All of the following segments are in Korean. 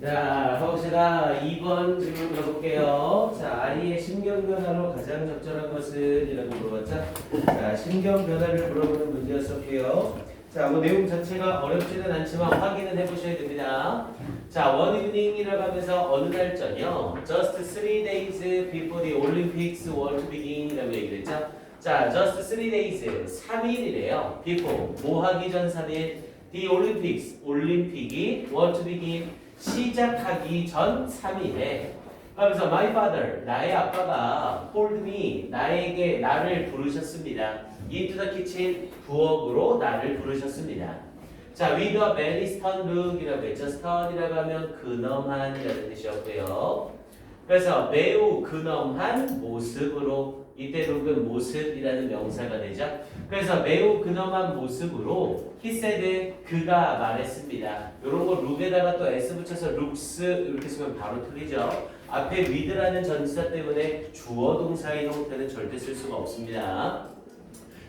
자, 하우스가 2번 질문 가볼게요. 자, 아이의 신경 변화로 가장 적절한 것은? 이라고 물어봤죠. 자, 신경 변화를 물어보는 문제였었고요. 자, 뭐 내용 자체가 어렵지는 않지만 확인은 해보셔야 됩니다. 자, 원 이브닝이라고 하면서 어느 날 전이요. Just three days before the Olympics were to begin 이라고 얘기를 했죠. 자, just three days, 3일이래요. before, 뭐 하기 전 3일? The Olympics, 올림픽이 were to begin, 시작하기 전 3일에 그러면서 my father, 나의 아빠가 called me, 나에게 나를 부르셨습니다. into the kitchen, 부엌으로 나를 부르셨습니다. 자, with a very stern look이라고 했죠. stern이라고 하면 근엄한이라는 뜻이었고요. 그래서 매우 근엄한 모습으로 이때 룩은 모습이라는 명사가 되죠. 그래서 매우 근엄한 모습으로 said 그가 말했습니다. 이런 거 룩에다가 또 s 붙여서 looks 이렇게 쓰면 바로 틀리죠. 앞에 with라는 전치사 때문에 주어 동사의 형태는 절대 쓸 수가 없습니다.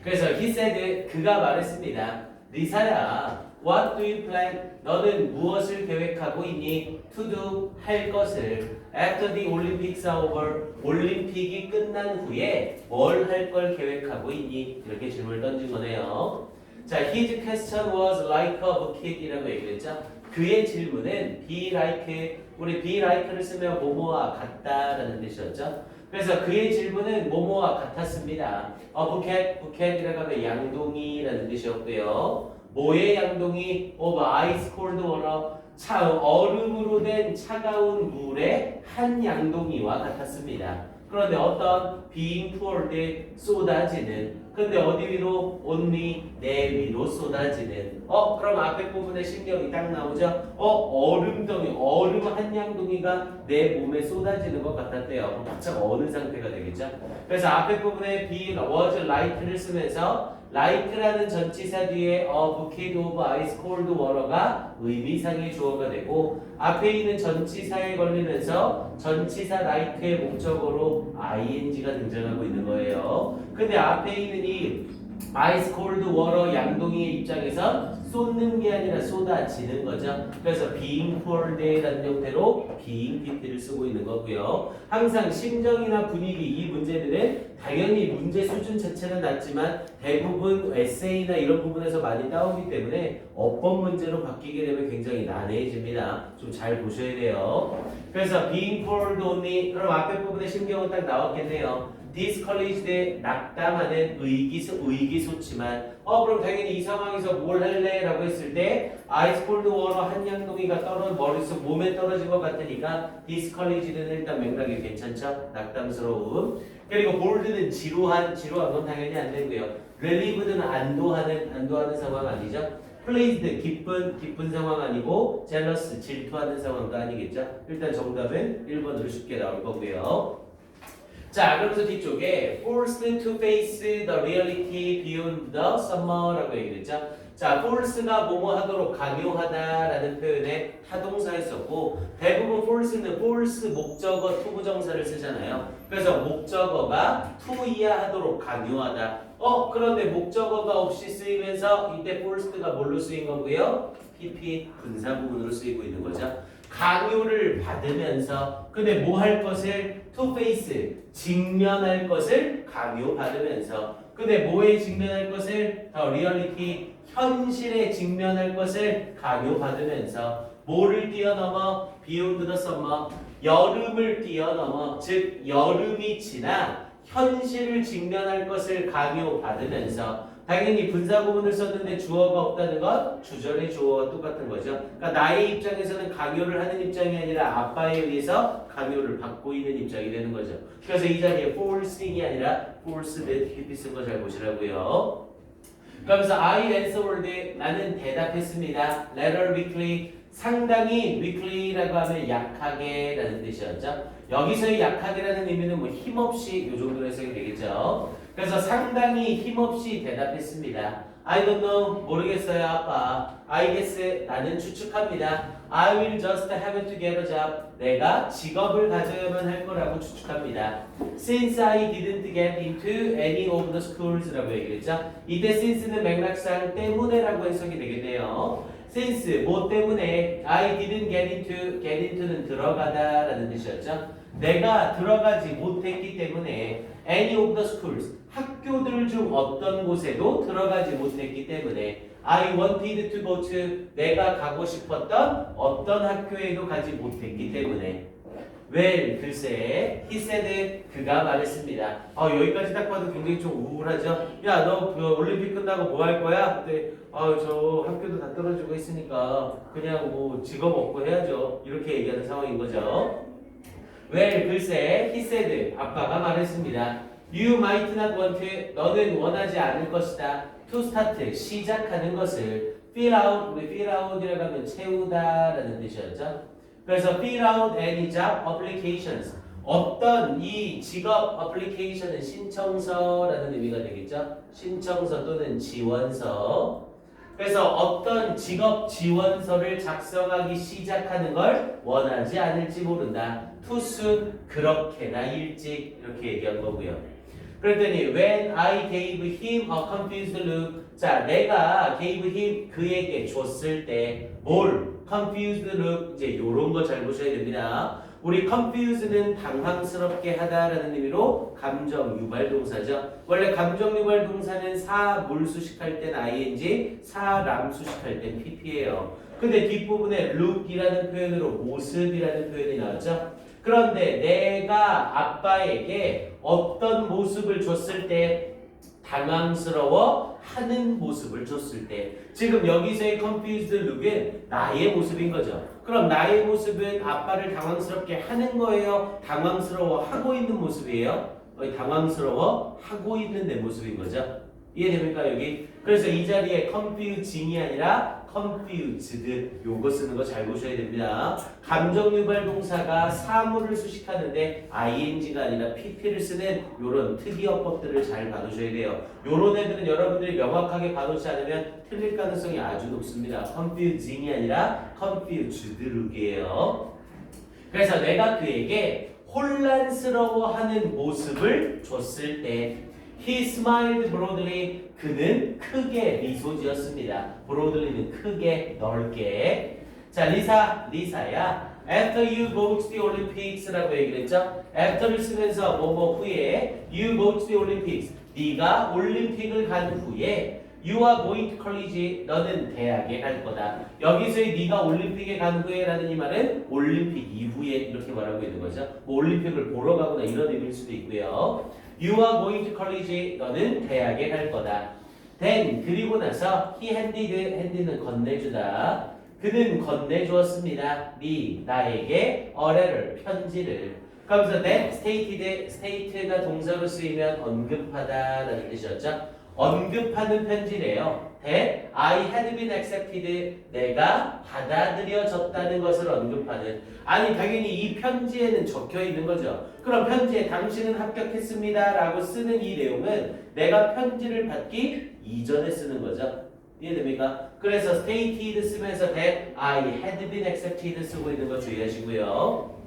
그래서 said 그가 말했습니다. 리사야, what do you plan? 너는 무엇을 계획하고 있니? to do 할 것을 after the Olympics are over 올림픽이 끝난 후에 뭘 할 걸 계획하고 있니? 이렇게 질문을 던진 거네요. 자, his question was like a bucket이라고 얘기했죠. 그의 질문은 be like 우리 be like를 쓰면 뭐뭐와 같다라는 뜻이었죠. 그래서 그의 질문은 뭐뭐와 같았습니다. 어, 부켓, 부켓이라고 하면 양동이라는 뜻이었고요. 뭐의 양동이? of ice cold water. 차, 얼음으로 된 차가운 물의 한 양동이와 같았습니다. 그런데 어떤 being poured 쏟아지는 근데 어디 위로? only 내 위로 쏟아지는. 어 그럼 앞에 부분에 신경이 딱 나오죠? 어 얼음덩이 얼음 한 양동이가 내 몸에 쏟아지는 것 같았대요. 그럼 바짝 어느 상태가 되겠죠? 그래서 앞에 부분에 be was like를 쓰면서 like라는 전치사 뒤에 a bucket of ice cold water가 의미상의 주어가 되고 앞에 있는 전치사에 걸리면서 전치사 like의 목적어로 ing가 등장하고 있는 거예요. 근데 앞에 있는 이 ice cold water 양동이의 입장에서 쏟는 게 아니라 쏟아지는 거죠. 그래서 being poured라는 형태로 PT를 쓰고 있는 거고요. 항상 심정이나 분위기 이 문제들은 당연히 문제 수준 자체는 낮지만 대부분 에세이나 이런 부분에서 많이 따오기 때문에 어법 문제로 바뀌게 되면 굉장히 난해해집니다. 좀 잘 보셔야 돼요. 그래서 being poured only 그럼 앞에 부분에 신경은 딱 나왔겠네요. discouraged 낙담하는 의기소 의기소치만 어 그럼 당연히 이 상황에서 뭘 할래 라고 했을 때 ice cold water 한 양동이가 떨어 머릿속 몸에 떨어진 것 같으니까 discouraged는 일단 맥락이 괜찮죠 낙담스러움 그리고 bold는 지루한 지루한 건 당연히 안 되고요 relieved는 안도하는 안도하는 상황 아니죠 pleased 기쁜 기쁜 상황 아니고 jealous 질투하는 상황도 아니겠죠 일단 정답은 1번으로 쉽게 나올 거고요. 자, 그러면서 뒤쪽에 forced to face the reality beyond the summer라고 얘기했죠. 자, force가 뭐뭐 하도록 강요하다라는 표현에 타동사였었고 대부분 force는 force 목적어 투부정사를 쓰잖아요. 그래서 목적어가 to 이하 하도록 강요하다. 어, 그런데 목적어가 없이 쓰이면서 이때 forced가 뭘로 쓰인 거고요? PP 분사 부분으로 쓰이고 있는 거죠. 강요를 받으면서 근데 뭐 할 것을 to face 직면할 것을 강요받으면서 근데 뭐에 직면할 것을 더 리얼리티 현실에 직면할 것을 강요받으면서 뭐를 뛰어넘어 beyond the summer 여름을 뛰어넘어 즉 여름이 지나 현실을 직면할 것을 강요받으면서 당연히 분사 구문을 썼는데 주어가 없다는 건 주절의 주어와 똑같은 거죠. 그러니까 나의 입장에서는 강요를 하는 입장이 아니라 아빠에 의해서 강요를 받고 있는 입장이 되는 거죠. 그래서 이 자리에 forcing이 아니라 forced 이렇게 쓴거 잘 보시라고요. 그러면서 I answered 나는 대답했습니다. letter weekly 상당히 weekly라고 하면 약하게라는 뜻이었죠. 여기서의 약하게라는 의미는 뭐 힘없이 요 정도로 해석이 되겠죠. 그래서 상당히 힘없이 대답했습니다. I don't know 모르겠어요 아빠. I guess 나는 추측합니다. I will just have to get a job. 내가 직업을 가져야만 할 거라고 추측합니다. Since I didn't get into any of the schools 라고 얘기했죠. 이때 since는 맥락상 때문에 라고 해석이 되겠네요. since 뭐 때문에 I didn't get into get into는 들어가다 라는 뜻이었죠. 내가 들어가지 못했기 때문에 any of the schools 학교들 중 어떤 곳에도 들어가지 못했기 때문에 I wanted to go to 내가 가고 싶었던 어떤 학교에도 가지 못했기 때문에 well 글쎄 he said 그가 말했습니다. 어, 여기까지 딱 봐도 굉장히 좀 우울하죠. 야너 그 올림픽 끝나고 뭐 할 거야? 근데 아저 학교도 다 떨어지고 있으니까 그냥 뭐 직업 얻고 해야죠. 이렇게 얘기하는 상황인 거죠. well 글쎄 he said 아빠가 말했습니다. You might not want to 너는 원하지 않을 것이다. to start 시작하는 것을 fill out 우리 fill out이라고 하면 채우다 라는 뜻이었죠. 그래서 fill out any job applications 어떤 이 직업 application은 신청서라는 의미가 되겠죠. 신청서 또는 지원서. 그래서 어떤 직업 지원서를 작성하기 시작하는 걸 원하지 않을지 모른다. soon 그렇게나 일찍 이렇게 얘기한 거고요. 그랬더니 when I gave him a confused look 자 내가 gave him 그에게 줬을 때 뭘 confused look 이제 요런 거 잘 보셔야 됩니다. 우리 confuse는 당황스럽게 하다라는 의미로 감정 유발 동사죠. 원래 감정 유발 동사는 사 물 수식할 땐 ing, 사람 수식할 땐 pp예요. 근데 뒷부분에 look이라는 표현으로 모습이라는 표현이 나왔죠. 그런데 내가 아빠에게 어떤 모습을 줬을 때 당황스러워 하는 모습을 줬을 때 지금 여기서의 confused look은 나의 모습인 거죠. 그럼 나의 모습은 아빠를 당황스럽게 하는 거예요? 당황스러워 하고 있는 모습이에요? 어, 당황스러워 하고 있는 내 모습인 거죠. 이해됩니까 여기? 그래서 이 자리에 confusing이 아니라 confused 요거 쓰는 거 잘 보셔야 됩니다. 감정 유발 동사가 사물을 수식하는데 ing가 아니라 pp를 쓰는 요런 특이어법들을 잘 봐두셔야 돼요. 요런 애들은 여러분들이 명확하게 봐놓지 않으면 틀릴 가능성이 아주 높습니다. confusing이 아니라 confused 룩이에요. 그래서 내가 그에게 혼란스러워하는 모습을 줬을 때 He smiled broadly. 그는 크게 미소 지었습니다. broadly는 크게 넓게. 자, 리사, 리사야. After you go to the Olympics라고 얘기를 했죠. After를 쓰면서 뭐뭐 후에 you go to the Olympics. 네가 올림픽을 간 후에 You are going to college. 너는 대학에 갈 거다. 여기서의 네가 올림픽에 간 후에라는 이 말은 올림픽 이후에 이렇게 말하고 있는 거죠. 뭐 올림픽을 보러 가거나 이런 의미일 수도 있고요. You are going to college. 너는 대학에 갈 거다. Then 그리고 나서 he handed hand는 건네주다. 그는 건네주었습니다. me 나에게 a letter 편지를. 그러면서 that stated state가 동사로 쓰이면 언급하다라는 뜻이었죠. 언급하는 편지래요. That I had been accepted 내가 받아들여졌다는 것을 언급하는 아니 당연히 이 편지에는 적혀 있는 거죠. 그럼 편지에 당신은 합격했습니다라고 쓰는 이 내용은 내가 편지를 받기 이전에 쓰는 거죠. 이해됩니까? 그래서 stated 쓰면서 that I had been accepted 쓰고 있는 거 주의하시고요.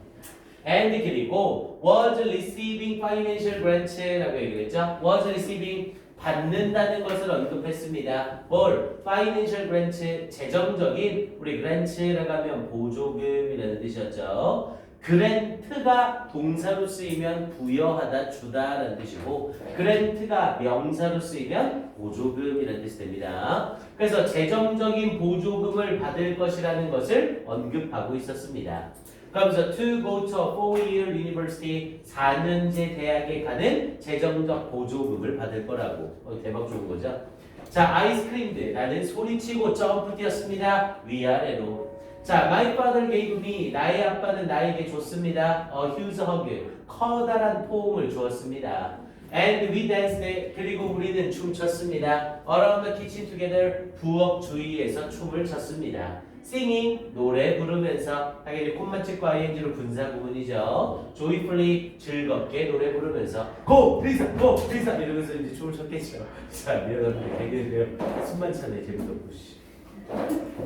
and 그리고 was receiving financial grant라고 얘기를 했죠. was receiving 받는다는 것을 언급했습니다. 뭘? financial grant 재정적인 우리 grant라고 하면 보조금이라는 뜻이었죠. 그랜트가 동사로 쓰이면 부여하다 주다라는 뜻이고 그랜트가 명사로 쓰이면 보조금이라는 뜻이 됩니다. 그래서 재정적인 보조금을 받을 것이라는 것을 언급하고 있었습니다. 그러면서 to go to a four-year university 4년제 대학에 가는 재정적 보조금을 받을 거라고 어, 대박 좋은 거죠. 자 아이스크림들 나는 소리치고 점프 뛰었습니다 위아래로. 자 my father gave me 나의 아빠는 나에게 줬습니다. 어 huge hug 커다란 포옹을 주었습니다. And we danced 그리고 우리는 춤췄습니다. Around the kitchen together 부엌 주위에서 춤을 췄습니다. Singing 노래 부르면서 당연히 콤마치과 ing로 분사 구문이죠. joyfully 즐겁게 노래 부르면서 go 리사 go 리사 이러면서 이제 춤을 췄겠죠. 자 미안합니다. 되게 숨만 차네 재밌었고 씨.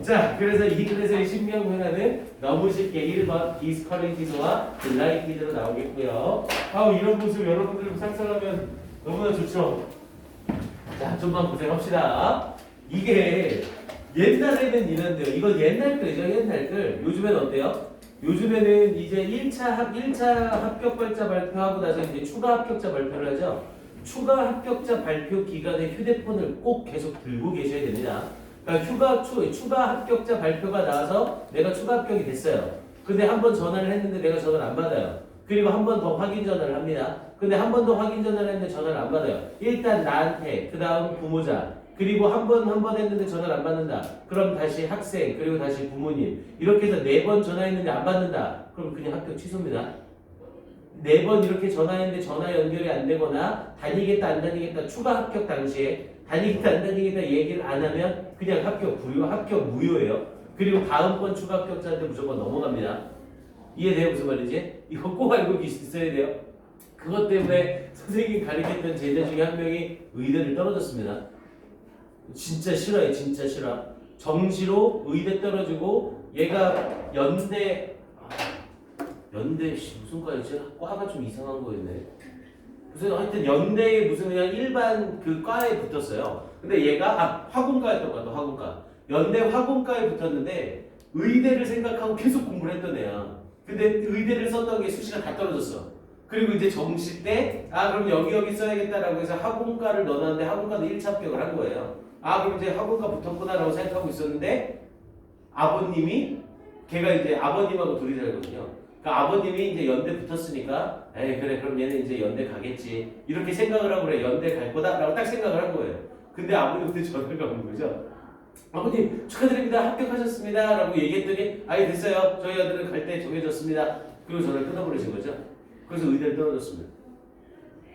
자 그래서 이 그래서 이 신명 변화는 너무 쉽게 1번 discouraged와 delighted로 나오겠고요. 아우 이런 모습 여러분들 상상하면 너무나 좋죠. 자 좀만 고생합시다. 이게 옛날에는 이런데요. 이건 옛날 글이죠. 옛날 글. 요즘엔 어때요? 요즘에는 이제 1차 합 1차 합격 발자 발표하고 나서 이제 추가 합격자 발표를 하죠. 추가 합격자 발표 기간에 휴대폰을 꼭 계속 들고 계셔야 됩니다. 그러니까 휴가 추, 추가 합격자 발표가 나와서 내가 추가 합격이 됐어요. 근데 한 번 전화를 했는데 내가 전화를 안 받아요. 그리고 한 번 더 확인 전화를 합니다. 근데 한 번 더 확인 전화를 했는데 전화를 안 받아요. 일단 나한테, 그 다음 부모자, 그리고 한 번 한 번 했는데 전화를 안 받는다. 그럼 다시 학생, 그리고 다시 부모님. 이렇게 해서 네 번 전화했는데 안 받는다. 그럼 그냥 합격 취소입니다. 네 번 이렇게 전화했는데 전화 연결이 안 되거나 다니겠다 안 다니겠다 추가 합격 당시에 다니겠다 안 다니겠다 얘기를 안 하면 그냥 합격 불요 합격 무효예요. 그리고 다음번 추가 합격자한테 무조건 넘어갑니다. 이해돼요 무슨 말인지? 이거 꼭 알고 있어야 돼요. 그것 때문에 선생님 가르쳤던 제자 중에 한 명이 의대를 떨어졌습니다. 진짜 싫어요, 진짜 싫어. 정시로 의대 떨어지고 얘가 연대 아, 연대 씨, 무슨 과였지? 과가 좀 이상한 거였네. 무슨 하여튼 연대에 무슨 그냥 일반 그 과에 붙었어요. 근데 얘가 아 화공과였던 것 같아 화공과. 연대 화공과에 붙었는데 의대를 생각하고 계속 공부를 했던 애야. 근데 의대를 썼던 게 수시가 다 떨어졌어. 그리고 이제 정시 때, 아, 그럼 여기 여기 써야겠다라고 해서 학원과를 넣어놨는데 학원과도 1차 합격을 한 거예요. 아, 그럼 이제 학원과 붙었구나라고 생각하고 있었는데, 아버님이, 걔가 이제 아버님하고 둘이 살거든요. 그러니까 아버님이 이제 연대 붙었으니까, 에이, 그래, 그럼 얘는 이제 연대 가겠지. 이렇게 생각을 하고 그래, 연대 갈 거다라고 딱 생각을 한 거예요. 근데 아버님한테 전화가 온 거죠. 아버님 축하드립니다 합격하셨습니다 라고 얘기했더니 아예 됐어요 저희 아들은 갈 때 정해졌습니다 그리고 전화를 끊어버리신 거죠 그래서 의대를 떨어졌습니다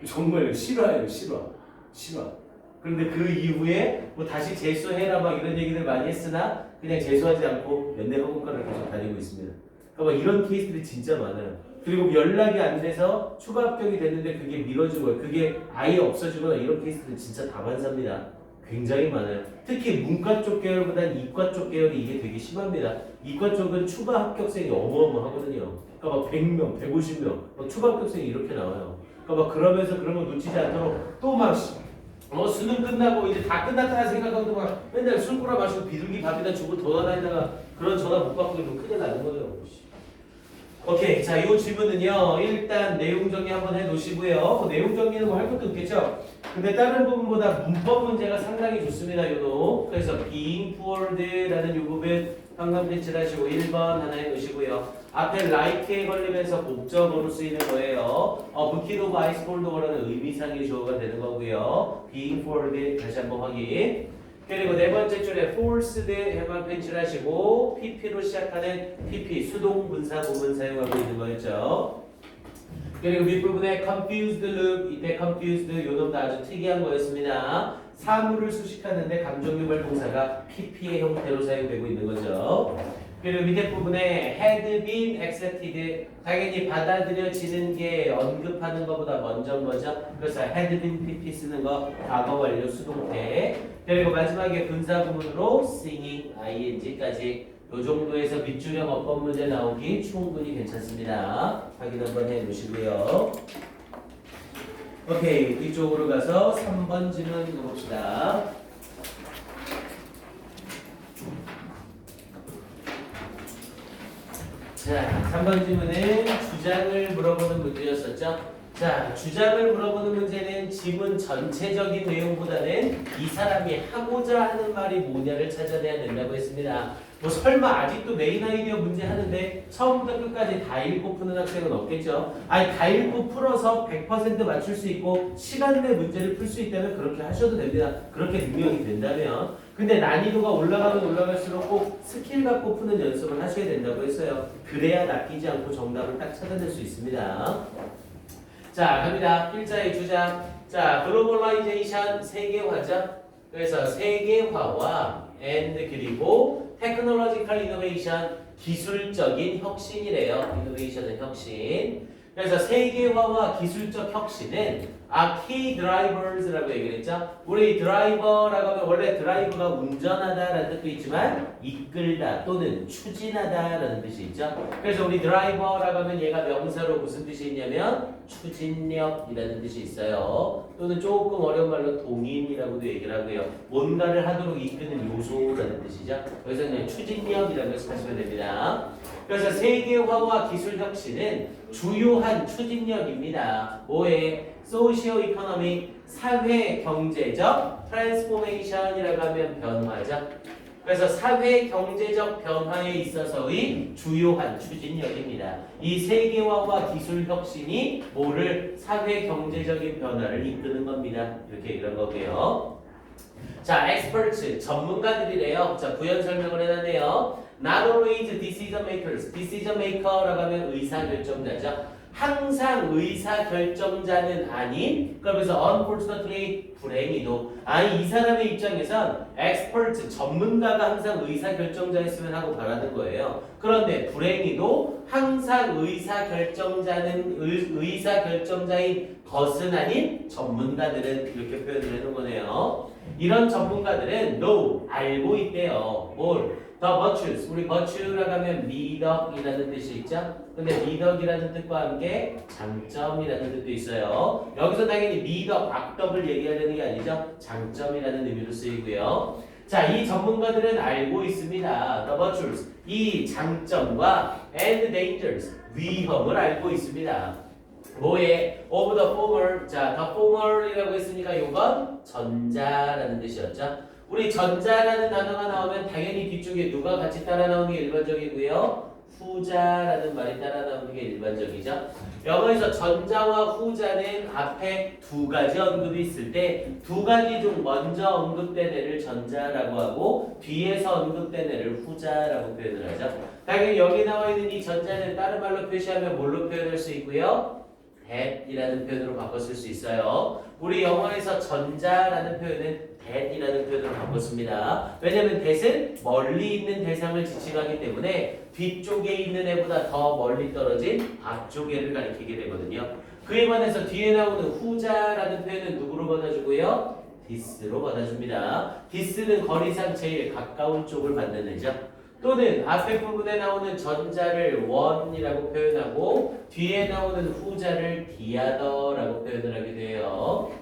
정말 실화예요 실화 실화 그런데 그 이후에 뭐 다시 재수해라 막 이런 얘기들 많이 했으나 그냥 재수하지 않고 연대 학원과를 계속 다니고 있습니다 그러니까 막 이런 케이스들이 진짜 많아요 그리고 연락이 안 돼서 추가 합격이 됐는데 그게 거예요 그게 아예 없어지거나 이런 케이스들은 진짜 다반사입니다 굉장히 많아요. 특히 문과 쪽 계열보다는 이과 쪽 계열이 이게 되게 심합니다. 이과 쪽은 추가 합격생이 어마어마하거든요. 그러니까 막 100명, 150명, 막 추가 합격생이 이렇게 나와요. 그러니까 막 그러면서 그런 거 놓치지 않도록 또 막 어, 수능 끝나고 이제 다 끝났다 생각하고 막 맨날 술 꼬라 마시고 비둘기 밥이나 주고 돌아다니다가 그런 전화 못 받고 이러면 큰일 나는 거예요. 오케이. 자, 이 질문은요. 일단 내용 정리 한번 해 놓으시고요. 그 내용 정리는 뭐 할 것도 없겠죠? 근데 다른 부분보다 문법 문제가 상당히 좋습니다. 요노. 그래서 being forward라는 요 부분 펜칠 하시고 1번 하나 해 놓으시고요. 앞에 like에 걸리면서 목적어로 쓰이는 거예요. 어, 부킷 오브 아이스볼더라는 의미상의 주어가 되는 거고요. being forward 다시 한번 확인. 그리고 네 번째 줄에 forced 해만 펜칠하시고 pp로 시작하는 pp 수동 분사 부분 사용하고 있는 거였죠. 그리고 밑부분에 confused loop 이때 confused 요 놈도 아주 특이한 거였습니다. 사물을 수식하는데 감정유발 동사가 pp의 형태로 사용되고 있는 거죠. 그리고 밑에 부분에 had been accepted 당연히 받아들여지는 게 언급하는 것보다 먼저 먼저 그래서 had been pp 쓰는 거 과거 완료 수동태 그리고 마지막에 분사 구문으로 singing ing까지 요 정도에서 밑줄형 어법 문제 나오기 충분히 괜찮습니다. 확인 한번 해 놓으시고요. 오케이 뒤쪽으로 가서 3번 질문 읽어봅시다. 자, 3번 질문은 주장을 물어보는 문제였었죠. 자, 주장을 물어보는 문제는 지문 전체적인 내용보다는 이 사람이 하고자 하는 말이 뭐냐를 찾아내야 된다고 했습니다. 뭐 설마 아직도 메인 아이디어 문제 하는데 처음부터 끝까지 다 읽고 푸는 학생은 없겠죠. 아니 다 읽고 풀어서 100% 맞출 수 있고 시간 내 문제를 풀 수 있다면 그렇게 하셔도 됩니다. 그렇게 능력이 된다면. 근데 난이도가 올라가면 올라갈수록 꼭 스킬 갖고 푸는 연습을 하셔야 된다고 했어요. 그래야 낚이지 않고 정답을 딱 찾아낼 수 있습니다. 자 갑니다. 필자의 주장. 자 글로벌라이제이션 세계화죠. 그래서 세계화와 and 그리고 테크놀로지컬 이노베이션 기술적인 혁신이래요. 이노베이션은 혁신. 그래서 세계화와 기술적 혁신은 아 key drivers라고 얘기를 했죠. 우리 드라이버라고 하면 원래 드라이브가 운전하다라는 뜻도 있지만 이끌다 또는 추진하다라는 뜻이 있죠. 그래서 우리 드라이버라고 하면 얘가 명사로 무슨 뜻이 있냐면 추진력이라는 뜻이 있어요. 또는 조금 어려운 말로 동인이라고도 얘기를 하고요. 뭔가를 하도록 이끄는 요소라는 뜻이죠. 그래서 그냥 추진력이라고 해석하시면 됩니다. 그래서 세계화와 기술 혁신은 주요한 추진력입니다. 뭐에 소시오 이코노미 사회 경제적 트랜스포메이션이라고 하면 변화죠. 그래서 사회 경제적 변화에 있어서의 주요한 추진력입니다. 이 세계화와 기술 혁신이 뭐를 사회 경제적인 변화를 이끄는 겁니다. 이렇게 이런 거고요. 자, experts 전문가들이래요. 자, 부연 설명을 해놨네요. Not always decision makers. decision maker라고 하면 의사 결정자죠. 항상 의사 결정자는 아닌 그러면서 unfortunately 불행히도 아니 이 사람의 입장에선 expert 전문가가 항상 의사 결정자였으면 하고 바라는 거예요. 그런데 불행히도 항상 의사 결정자는 의, 의사 결정자인 것은 아닌 전문가들은 이렇게 표현을 해놓은 거네요. 이런 전문가들은 no 알고 있대요. 뭘? The virtues. 우리 virtue라고 하면 미덕이라는 뜻이 있죠. 근데 미덕이라는 뜻과 함께 장점이라는 뜻도 있어요. 여기서 당연히 미덕, 악덕을 얘기하려는 게 아니죠. 장점이라는 의미로 쓰이고요. 자, 이 전문가들은 알고 있습니다. The virtues. 이 장점과 and dangers. 위험을 알고 있습니다. 뭐에 of the former 자 the former이라고 했으니까 이건 전자라는 뜻이었죠. 우리 전자라는 단어가 나오면 당연히 뒤쪽에 누가 같이 따라 나오는 게 일반적이고요. 후자라는 말이 따라 나오는 게 일반적이죠. 영어에서 전자와 후자는 앞에 두 가지 언급이 있을 때 두 가지 중 먼저 언급된 애를 전자라고 하고 뒤에서 언급된 애를 후자라고 표현을 하죠. 당연히 여기 나와 있는 이 전자는 다른 말로 표시하면 뭘로 표현할 수 있고요? that이라는 표현으로 바꿔 쓸 수 있어요. 우리 영어에서 전자라는 표현은 that이라는 표현으로 바꿨습니다. 왜냐하면 that은 멀리 있는 대상을 지칭하기 때문에 뒤쪽에 있는 애보다 더 멀리 떨어진 앞쪽에를 가리키게 되거든요. 그에 반해서 뒤에 나오는 후자라는 표현은 누구로 받아주고요? this로 받아줍니다. this는 거리상 제일 가까운 쪽을 받는 애죠. 또는 앞에 부분에 나오는 전자를 원이라고 표현하고 뒤에 나오는 후자를 디아더라고 표현을 하게 돼요.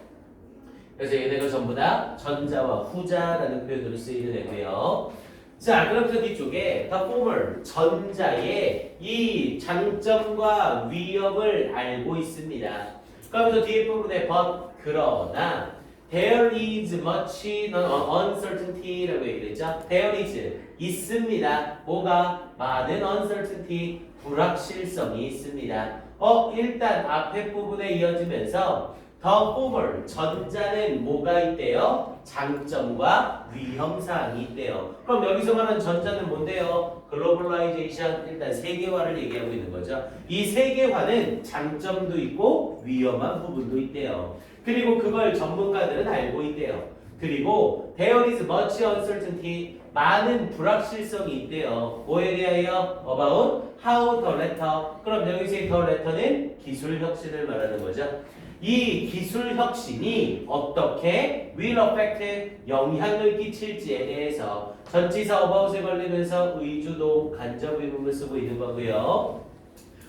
그래서 얘네가 전부 다 전자와 후자라는 표현으로 쓰이는 애고요. 자, 그럼 그 뒤쪽에 the former 전자의 이 장점과 위협을 알고 있습니다. 그러면서 뒤에 부분에 but 그러나 There is much uncertainty라고 얘기를 했죠. There is 있습니다. 뭐가 많은 uncertainty 불확실성이 있습니다. 어 일단 앞에 부분에 이어지면서 the former 전자는 뭐가 있대요? 장점과 위험 사항이 있대요. 그럼 여기서 말하는 전자는 뭔데요? 글로벌라이제이션 일단 세계화를 얘기하고 있는 거죠. 이 세계화는 장점도 있고 위험한 부분도 있대요. 그리고 그걸 전문가들은 알고 있대요. 그리고 there is much uncertainty 많은 불확실성이 있대요. 뭐에 대하여? about how the letter. 그럼 여기서의 the letter는 기술 혁신을 말하는 거죠. 이 기술 혁신이 어떻게 will affect 영향을 끼칠지에 대해서 전치사 about에 걸리면서 의주동 간접 의문을 쓰고 있는 거고요.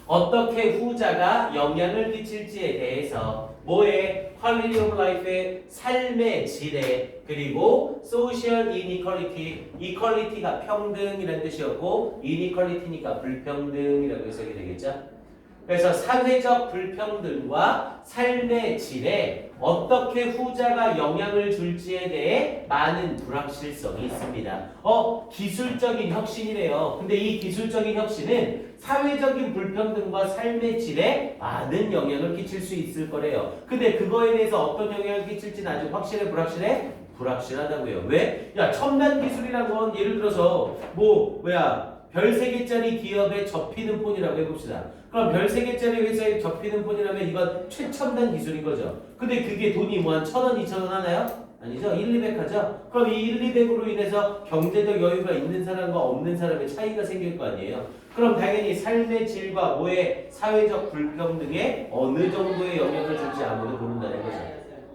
어떻게 후자가 영향을 끼칠지에 대해서 뭐에 quality of life의 삶의 질에 그리고 social inequality equality가 평등이라는 뜻이었고 inequality니까 불평등이라고 해석이 되겠죠. 그래서 사회적 불평등과 삶의 질에 어떻게 후자가 영향을 줄지에 대해 많은 불확실성이 있습니다. 어, 기술적인 혁신이래요. 근데 이 기술적인 혁신은 사회적인 불평등과 삶의 질에 많은 영향을 끼칠 수 있을 거래요. 근데 그거에 대해서 어떤 영향을 끼칠지는 아직 확실해 불확실해? 불확실하다고요. 왜? 야 첨단 기술이란 건 예를 들어서 뭐 뭐야 별 3개짜리 기업에 접히는 폰이라고 해봅시다. 그럼 별 3개짜리 회사에 접히는 폰이라면 이건 최첨단 기술인 거죠. 근데 그게 돈이 뭐 한 천 원, 이천 원 하나요? 아니죠. 1, 200 하죠. 그럼 이 1, 200으로 인해서 경제적 여유가 있는 사람과 없는 사람의 차이가 생길 거 아니에요. 그럼 당연히 삶의 질과 뭐의 사회적 불평등에 어느 정도의 영향을 줄지 아무도 모른다는 거죠.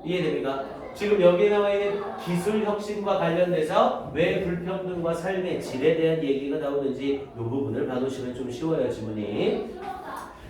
이해됩니까? 지금 여기에 나와 있는 기술 혁신과 관련돼서 왜 불평등과 삶의 질에 대한 얘기가 나오는지 이 부분을 봐두시면 좀 쉬워요 지문이.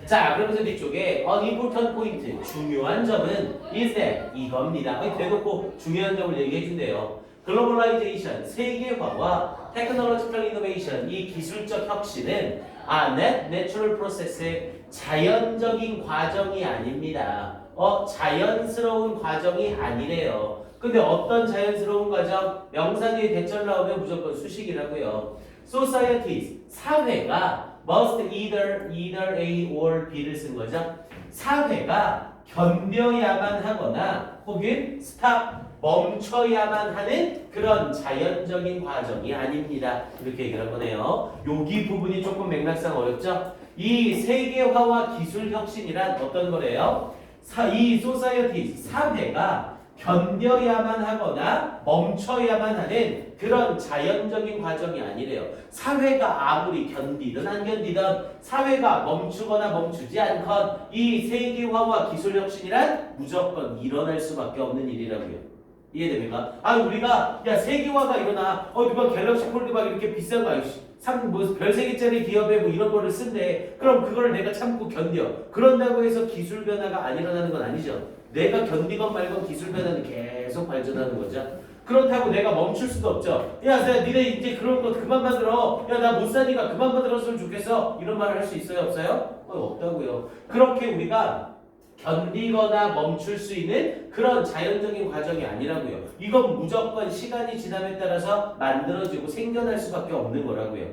자, 그러면서 뒤쪽에 an important point 중요한 점은 is 이겁니다. 대놓고 중요한 점을 얘기해 준대요. 글로벌라이제이션 세계화와 테크놀로지컬 이노베이션 이 기술적 혁신은 아, net natural process의 자연적인 과정이 아닙니다. 어, 자연스러운 과정이 아니래요. 근데 어떤 자연스러운 과정? 명사 뒤에 대절 나오면 무조건 수식이라고요. Societies, 사회가 must either, either A or B를 쓴 거죠. 사회가 견뎌야만 하거나 혹은 stop, 멈춰야만 하는 그런 자연적인 과정이 아닙니다. 이렇게 얘기를 한 거네요. 여기 부분이 조금 맥락상 어렵죠? 이 세계화와 기술 혁신이란 어떤 거래요? 사, 이 소사이어티 사회가 견뎌야만 하거나 멈춰야만 하는 그런 자연적인 과정이 아니래요. 사회가 아무리 견디든 안 견디든 사회가 멈추거나 멈추지 않건 이 세계화와 기술 혁신이란 무조건 일어날 수밖에 없는 일이라고요. 이해됩니까? 아 우리가 야 세계화가 일어나 어 누가 갤럭시 폴드 막 이렇게 비싼 거 아이씨 삼뭐별세 개짜리 기업에 뭐 이런 거를 쓴대 그럼 그거를 내가 참고 견뎌 그런다고 해서 기술 변화가 안 일어나는 건 아니죠 내가 견디건 말건 기술 변화는 계속 발전하는 거죠 그렇다고 내가 멈출 수도 없죠 야 야, 니네 이제 그런 거 그만 만들어 야 나 못 사니까 그만 만들었으면 좋겠어 이런 말을 할 수 있어요 없어요? 어, 없다고요 그렇게 우리가 견디거나 멈출 수 있는 그런 자연적인 과정이 아니라고요. 이건 무조건 시간이 지남에 따라서 만들어지고 생겨날 수밖에 없는 거라고요.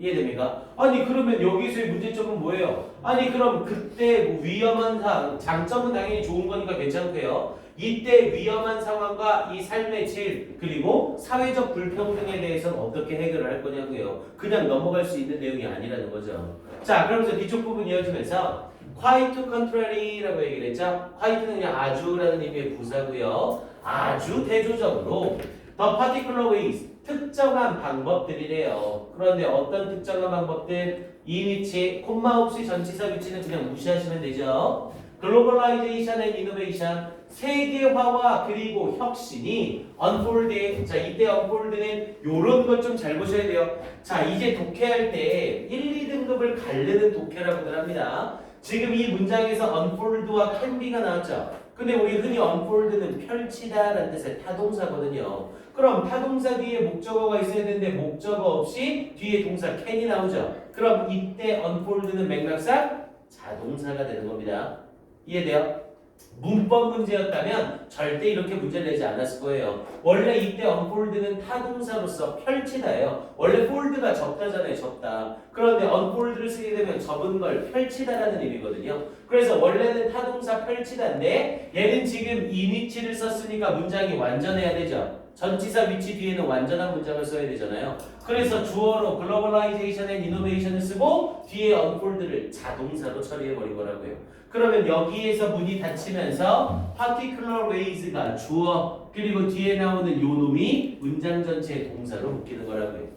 이해됩니까? 아니 그러면 여기서의 문제점은 뭐예요? 아니 그럼 그때 뭐 위험한 상황, 장점은 당연히 좋은 거니까 괜찮고요. 이때 위험한 상황과 이 삶의 질 그리고 사회적 불평등에 대해서는 어떻게 해결을 할 거냐고요. 그냥 넘어갈 수 있는 내용이 아니라는 거죠. 자 그러면서 뒤쪽 부분 이어지면서 quite contrary라고 얘기를 했죠. quite는 그냥 아주라는 의미의 부사고요. 아주 대조적으로 the particular ways 특정한 방법들이래요. 그런데 어떤 특정한 방법들? 이 위치, 콤마 없이 전치사 위치는 그냥 무시하시면 되죠. 글로벌라이제이션 앤 이노베이션 세계화와 그리고 혁신이 unfold 자 이때 unfold는 요런 것 좀 잘 보셔야 돼요. 자 이제 독해할 때 1, 2등급을 가르는 독해라고들 합니다. 지금 이 문장에서 can be가 나왔죠. 근데 우리 흔히 unfold는 펼치다 라는 뜻의 타동사거든요. 그럼 타동사 뒤에 목적어가 있어야 되는데 목적어 없이 뒤에 동사 can이 나오죠. 그럼 이때 unfold는 맥락상 자동사가 되는 겁니다. 이해돼요? 문법 문제였다면 절대 이렇게 문제를 내지 않았을 거예요. 원래 이때 unfold는 타동사로서 펼치다예요. 원래 fold가 접다잖아요, 접다. 그런데 unfold를 쓰게 되면 접은 걸 펼치다라는 의미거든요. 그래서 원래는 타동사 펼치다인데 얘는 지금 이 위치를 썼으니까 문장이 완전해야 되죠. 전치사 위치 뒤에는 완전한 문장을 써야 되잖아요. 그래서 주어로 글로벌라이제이션 앤 이노베이션을 쓰고 뒤에 unfold를 자동사로 처리해 버린 거라고요. 그러면 여기에서 문이 닫히면서 particular ways가 주어 그리고 뒤에 나오는 요 놈이 문장 전체의 동사로 묶이는 거라고요.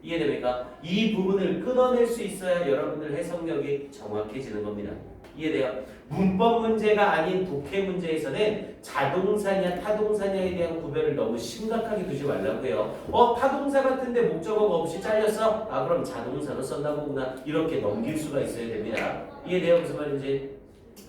이해됩니까? 이 부분을 끊어낼 수 있어야 여러분들 해석력이 정확해지는 겁니다. 이해돼요? 문법 문제가 아닌 독해 문제에서는 자동사냐 타동사냐에 대한 구별을 너무 심각하게 두지 말라고요. 어 타동사 같은데 목적어가 없이 잘렸어? 아 그럼 자동사로 썼나 보구나 이렇게 넘길 수가 있어야 됩니다. 이해돼요 무슨 말인지?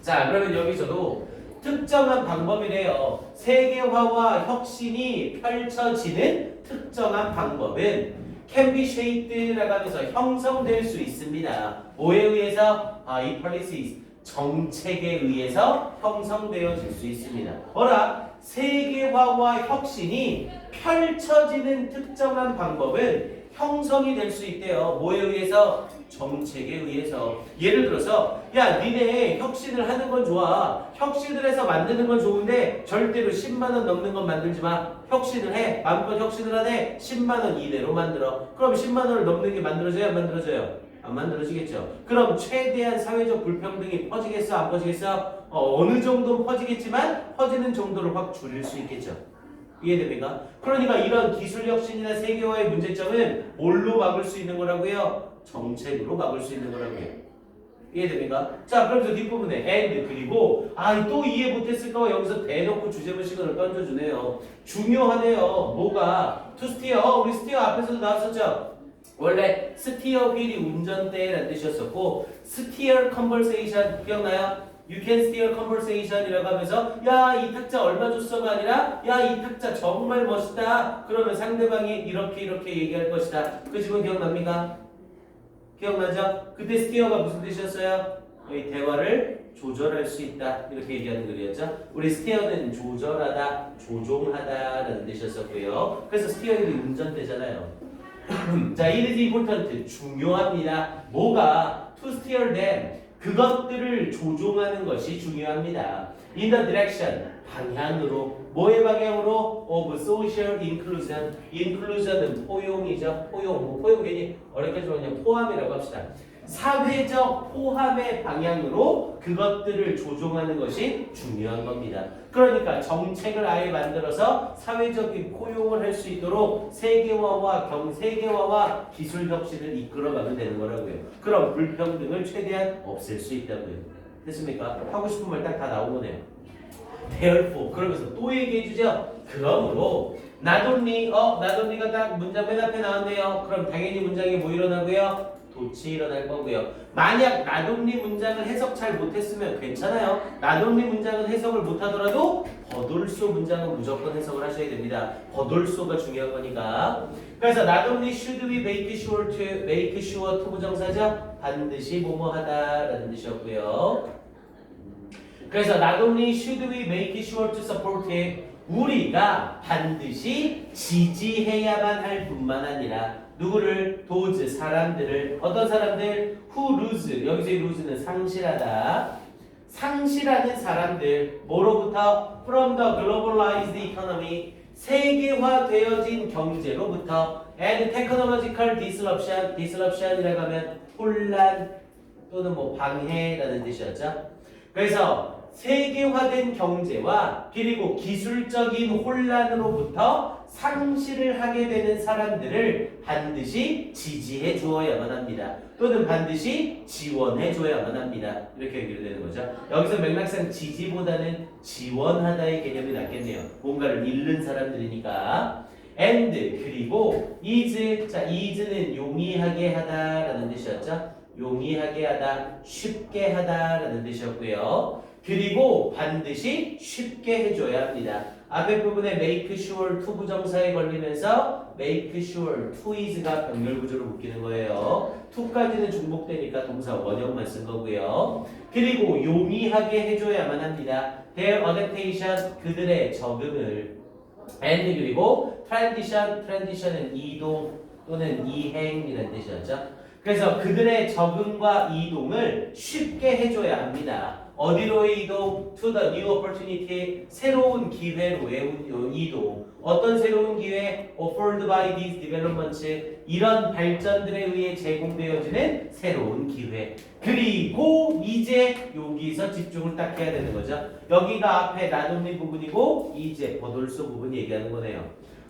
자 그러면 여기서도 특정한 방법이래요. 세계화와 혁신이 펼쳐지는 특정한 방법은 can be shaped라고 하면서 형성될 수 있습니다. 뭐에 의해서? 아, 이 policies 정책에 의해서 형성되어질 수 있습니다. 뭐라? 세계화와 혁신이 펼쳐지는 특정한 방법은 형성이 될 수 있대요. 뭐에 의해서? 정책에 의해서. 예를 들어서 야 니네 혁신을 하는 건 좋아. 혁신을 해서 만드는 건 좋은데 절대로 10만 원 넘는 건 만들지 마. 혁신을 해. 마음껏 혁신을 하되 10만 원 이내로 만들어. 그럼 10만 원을 넘는 게 만들어져요? 안 만들어져요? 안 만들어지겠죠. 그럼 최대한 사회적 불평등이 퍼지겠어? 안 퍼지겠어? 어, 어느 정도는 퍼지겠지만 퍼지는 정도를 확 줄일 수 있겠죠. 이해됩니까? 그러니까 이런 기술 혁신이나 세계화의 문제점은 뭘로 막을 수 있는 거라고요? 정책으로 막을 수 있는 거라고요. 이해됩니까? 자, 그러면서 뒷부분에 and 그리고 아 또 이해 못했을까 여기서 대놓고 주제문식을 던져주네요. 중요하네요. 뭐가 to steer 어, 우리 steer 앞에서도 나왔었죠. 원래 steer wheel이 운전대라는 뜻이었었고 steer conversation 기억나요? You can steer conversation이라고 하면서 야 이 탁자 얼마 줬어가 아니라 야 이 탁자 정말 멋있다. 그러면 상대방이 이렇게 이렇게 얘기할 것이다. 그 지금 기억납니까? 기억나죠? 그때 스티어가 무슨 뜻이었어요? 이 대화를 조절할 수 있다 이렇게 얘기하는 글이었죠. 우리 스티어는 조절하다, 조종하다 라는 뜻이었었고요. 그래서 스티어는 운전대잖아요. 자, it is important 중요합니다. 뭐가 to steer them 그것들을 조종하는 것이 중요합니다. In the direction 방향으로 뭐의 방향으로 of social inclusion inclusion은 포용이죠. 포용 뭐 포용 괜히 어렵게지만 그냥 포함이라고 합시다. 사회적 포함의 방향으로 그것들을 조종하는 것이 중요한 겁니다. 그러니까 정책을 아예 만들어서 사회적인 포용을 할 수 있도록 세계화와 경 세계화와 기술 혁신을 이끌어가면 되는 거라고요. 그럼 불평등을 최대한 없앨 수 있다고요. 됐습니까? 하고 싶은 말 딱 다 나오네요. therefore 그러면서 또 얘기해 주죠. 그러므로 나돈니 어 나돈니가 딱 문장 맨 앞에 나왔네요. 그럼 당연히 문장에 뭐 일어나고요? 도치 일어날 거고요. 만약 나돈니 문장을 해석 잘 못했으면 괜찮아요. 나돈니 문장은 해석을 못하더라도 버돌소 문장은 무조건 해석을 하셔야 됩니다. 버돌소가 중요한 거니까. 그래서 나돈니 should we make sure to make sure to 부정사죠. 반드시 뭐뭐하다라는 뜻이었고요. 그래서 not only should we make sure to support it, 우리가 반드시 지지해야만 할 뿐만 아니라 누구를 도즈 사람들을 어떤 사람들 who lose 여기서의 lose는 상실하다 상실하는 사람들 뭐로부터 from the globalized economy 세계화되어진 경제로부터 and technological disruption disruption이라고 하면 혼란 또는 뭐 방해라는 뜻이었죠. 그래서 세계화된 경제와 그리고 기술적인 혼란으로부터 상실을 하게 되는 사람들을 반드시 지지해 주어야만 합니다. 또는 반드시 지원해 줘야만 합니다. 이렇게 얘기를 되는 거죠. 여기서 맥락상 지지보다는 지원하다의 개념이 낫겠네요. 뭔가를 잃는 사람들이니까. and 그리고 is 자 is는 용이하게 하다라는 뜻이었죠. 용이하게 하다, 쉽게 하다라는 뜻이었고요. 그리고 반드시 쉽게 해줘야 합니다. 앞에 부분에 make sure to 부정사에 걸리면서 make sure to is가 병렬 구조로 묶이는 거예요. to까지는 중복되니까 동사 원형만 쓴 거고요. 그리고 용이하게 해줘야만 합니다. their adaptation 그들의 적응을 and 그리고 transition transition은 이동 또는 이행이라는 뜻이었죠. 그래서 그들의 적응과 이동을 쉽게 해줘야 합니다. 어디로의 이동? To the new opportunity. 새로운 기회로의 이동. 어떤 새로운 기회? Offered by these developments. 이런 발전들에 의해 제공되어지는 새로운 기회. 그리고 이제 여기서 집중을 딱 해야 되는 거죠. 여기가 앞에 나눔의 부분이고 이제 버돌소 부분 얘기하는 거네요.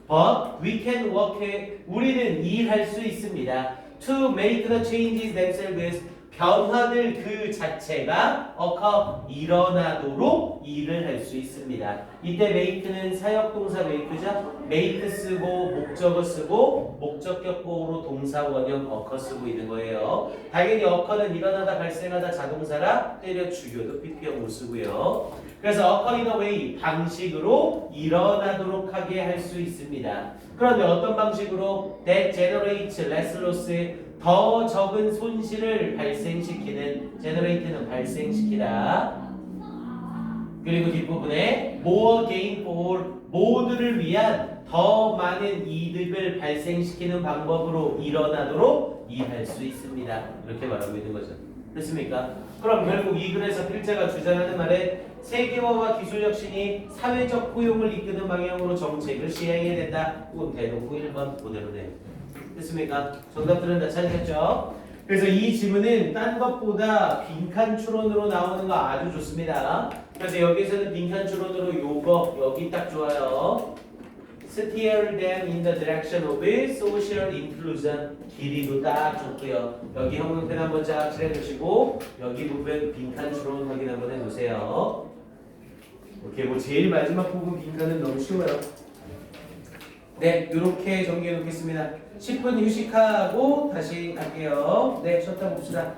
But we can work. 우리는 일할 수 있습니다. to make the changes themselves 변화들 그 자체가 occur 일어나도록 일을 할 수 있습니다. 이때 make는 사역동사 make죠. make 쓰고 목적어 쓰고 목적격보로 동사 원형 occur 쓰고 있는 거예요. 당연히 occur는 일어나다 발생하다 자동사라 때려 죽여도 PP형 못 쓰고요. 그래서 occur in a way 방식으로 일어나도록 하게 할 수 있습니다. 그런데 어떤 방식으로 that generates less loss 더 적은 손실을 발생시키는 generate는 발생시키다. 그리고 뒷부분에 more gain for 모두를 위한 더 많은 이득을 발생시키는 방법으로 일어나도록 일할 수 있습니다. 이렇게 말하고 있는 거죠. 됐습니까? 그럼 결국 이 글에서 필자가 주장하는 말에 세계화와 기술 혁신이 사회적 포용을 이끄는 방향으로 정책을 시행해야 된다. 대놓고 1번 그대로네요. 됐습니까? 정답들은 다 찾으셨죠? 그래서 이 지문은 딴 것보다 빈칸 추론으로 나오는 거 아주 좋습니다. 그래서 여기서는 빈칸 추론으로 요거 여기 딱 좋아요. steer them in the direction of social inclusion. 길이도 딱 좋고요. 여기 형용편 한번 쫙 칠해주시고 여기 부분 빈칸 주로 확인 한번 해놓으세요. 오케이, 뭐 제일 마지막 부분 빈칸은 너무 쉬워요. 네, 이렇게 정리해 놓겠습니다. 10분 휴식하고 다시 갈게요. 네, 쉬었다 봅시다.